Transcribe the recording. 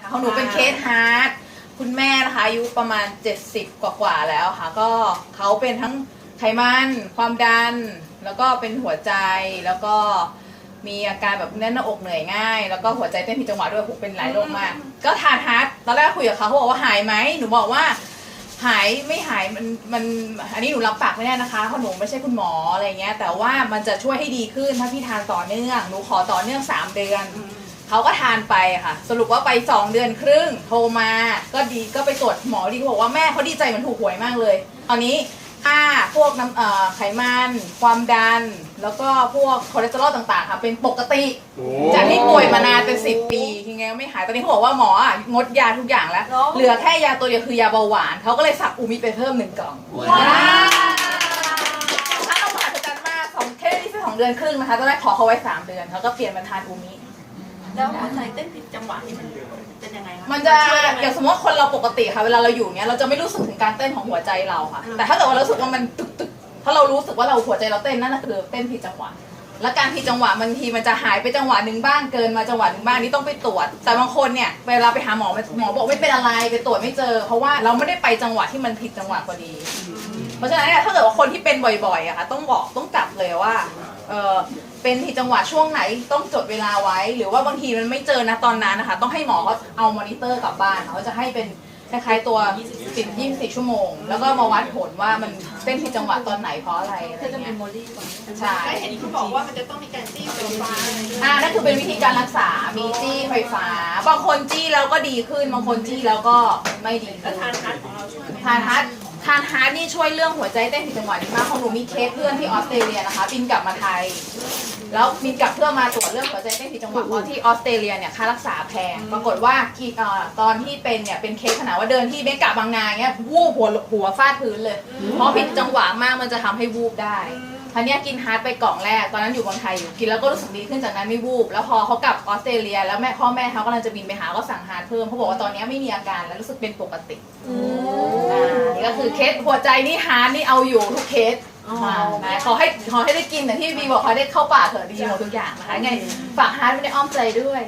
ค่ะของหนูเป็นเคสฮาร์ดคุณแม่นะคะอายุประมาณ 70 กว่าๆแล้วค่ะ ก็เขาเป็นทั้งไขมันความดัน แล้วก็เป็นหัวใจแล้วก็มีอาการแบบแน่นหน้าอกเหนื่อยง่าย แล้วก็หัวใจเต้นผิดจังหวะด้วยผมเป็นหลายโรคมาก ก็ทานฮาร์ดตอนแรกคุยกับเขาเขาบอกว่าหายไหมหนูบอกว่าหายไม่หายมันมันอันนี้หนูรับปากไม่ได้นะคะเพราะหนูไม่ใช่คุณหมออะไรเงี้ย แต่ว่ามันจะช่วยให้ดีขึ้นถ้าพี่ทานต่อเนื่องหนูขอต่อเนื่อง3เดือน เขาก็ทานไปค่ะ สรุปว่าไป 2 เดือนครึ่ง โทรมา ก็ดีก็ไปตรวจหมอดีเขาบอกว่าแม่เขาดีใจเหมือนถูกหวยมากเลย ตอนนี้ค่าพวกน้ำเอ่อไขมัน ความดัน แล้วก็พวกคอเลสเตอรอลต่างๆค่ะ เป็นปกติโอ้จากที่ป่วยมานานเป็น10ปียังไงก็ไม่หาย ตอนนี้เขาบอกว่าหมออะงดยาทุกอย่างแล้วเหรอเหลือแค่ยาตัวเดียวคือยาเบาหวาน เขาก็เลยสั่งอูมิไปเพิ่มหนึ่งกล่องว้าวถ้าเรามหัศจรรย์มากสองแค่นี้แค่สองเดือนครึ่งนะคะตอนแรกขอเขาไว้สามเดือนเขาก็เปลี่ยนมาทานอูมิ แล้วหัวใจเต้นผิดจังหวะนี่มันเป็นยังไงคะมันจะช่วยได้ไหม อย่างสมมติว่าคนเราปกติค่ะ เวลาเราอยู่เนี้ยเราจะไม่รู้สึกถึงการเต้นของหัวใจเราค่ะ อืม แต่ถ้าเกิดว่าเรารู้สึกว่ามันตึกตึกถ้าเรารู้สึกว่าเราหัวใจเราเต้นนั่นนะคือเต้นผิดจังหวะ และการผิดจังหวะบางทีมันจะหายไปจังหวะหนึ่งบ้างเกินมาจังหวะหนึ่งบ้างนี่ต้องไปตรวจ แต่บางคนเนี่ยเวลาไปหาหมอหมอบอกไม่เป็นอะไรไปตรวจไม่เจอ เพราะว่าเราไม่ได้ไปจังหวะที่มันผิดจังหวะพอดี เพราะฉะนั้นเนี่ยถ้าเกิดว่าคนที่เป็นบ่อยๆอะค่ะต้องบอกต้องจับเลยว่าเออเป็นที่จังหวะช่วงไหนต้องจดเวลาไว้ หรือว่าบางทีมันไม่เจอนะตอนนั้นนะคะต้องให้หมอเขาเอามอนิเตอร์กลับบ้านเขาจะให้เป็น ล้ายๆตัวสิบยี่สิบชั่วโมง แล้วก็มาวัดผลว่ามันเต้นผิดจังหวะตอนไหนเพราะอะไรอะไรเธอจะมีเงี้ยโมลี่ก่อนใช่ไม่เห็นเขาบอกว่ามันจะต้องมีการจี้ไฟฟ้าอะไรด้วยอ่านั่นคือเป็นวิธีการรักษา มีจี้ไฟฟ้า บางคนจี้แล้วก็ดีขึ้น บางคนจี้แล้วก็ไม่ดีแล้วขึ้น ทานฮาร์ดของเราช่วยไหมทานฮาร์ดทานฮาร์ดนี่ช่วยเรื่องหัวใจเต้นผิดจังหวะดีมากของหนูมีเคสเพื่อนที่ออสเตรเลียนะคะบินกลับมาไทย แล้วบินกลับเพื่อมาตรวจเรื่องหัวใจเต้นผิดจังหวะเพราะที่ออสเตรเลียเนี่ยค่ารักษาแพงปรากฏว่ากีเอ่อตอนที่เป็นเนี่ยเป็นเคสขนาดว่าเดินที่เมกะบางนาเนี่ยวูบหัวหัวฟาดพื้นเลย เพราะผิดจังหวะมากมันจะทำให้วูบได้ทีเนี้ยกินฮาร์ดไปกล่องแรกตอนนั้นอยู่เมืองไทยอยู่กินแล้วก็รู้สึกดีขึ้นจากนั้นไม่วูบแล้วพอเขากลับออสเตรเลีย แล้วแม่พ่อแม่เขากำลังจะบินไปหาก็สั่งฮาร์ดเพิ่มเขาบอกว่าตอนเนี้ยไม่มีอาการแล้วรู้สึกเป็นปกติอ่านี่ก็คือเคสหัวใจนี่ฮาร์ดนี่เอาอยู่ทุกเคสค่ะนะ ขอให้ขอให้ได้กินแต่ที่บีบอกขอให้ได้เข้าปากเถอะดีหมดทุกอย่างนะคะไงฝากฮาร์ดไว้ในอ้อมใจด้วย